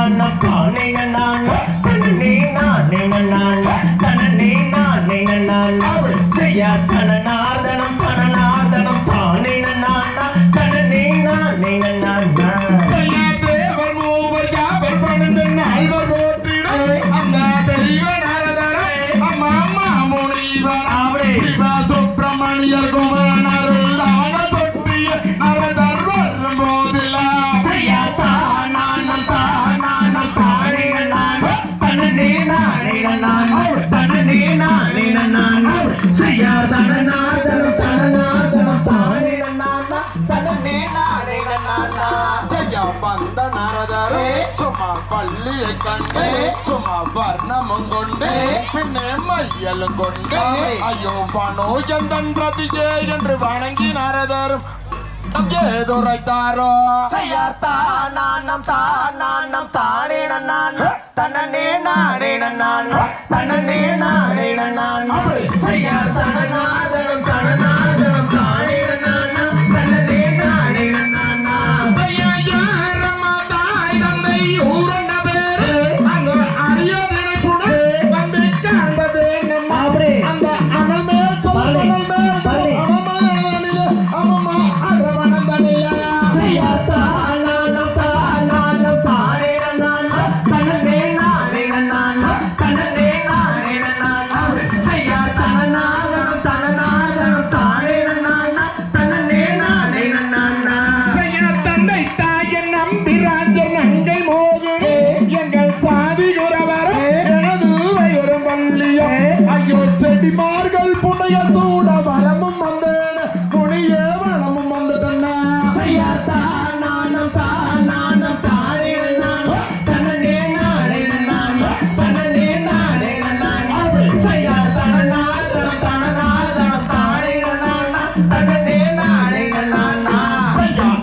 நான? தானே நான்? தனனே நானே நான? தனனே நானே நான? செய்ய வந்த நரதரே சும்மா பள்ளியை கண்டு சும்மா வர்ணமும் கொண்டு பின்னே மையலும் கொண்டு. ஐயோ பணோ எந்தன் ரதியே என்று வணங்கி நரதரும் ஏதுரைத்தாரோ? செய்யாத்தானானம் தானானம் தானே நான்? தன்னே நானே நான் தன்னே நானே நான் செய்யாத்தனநாதனம் தனநாதனம் தானே நான். தன்னே நானே. நான்.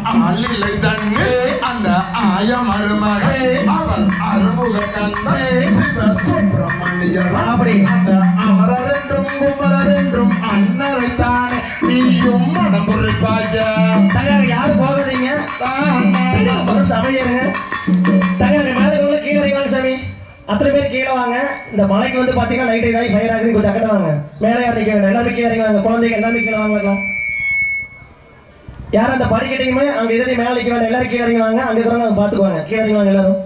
ஆளிலை தண்ணி அந்த ஆய மருமகை. அவன் அறுமுக கண்ணை சிவ சுப்பிரமணியர் அப்படி. அந்த தங்க மேலே உள்ள கீழே இறங்கி சாமி. அத்தனை பேர் கீழே வாங்க. இந்த மலைக்கு வந்து பார்த்தீங்கன்னா நைட் இதாகி ஃபயர் ஆகுது. கொஞ்சம் அக்கட்ட வாங்க. மேலே யார் நிற்க வேண்டாம் எல்லாமே கீழே இறங்கி வாங்க. குழந்தைங்க எல்லாமே கீழே வாங்கலாம் யாரும் அந்த படிக்கட்டையுமே அங்கே எதிரே மேலே நிற்க வேண்டாம். எல்லாரும் கீழே இறங்கி வாங்க. அங்கே இருக்கிறவங்க பார்த்துக்குவாங்க கீழே இறங்கி வாங்க எல்லாரும்.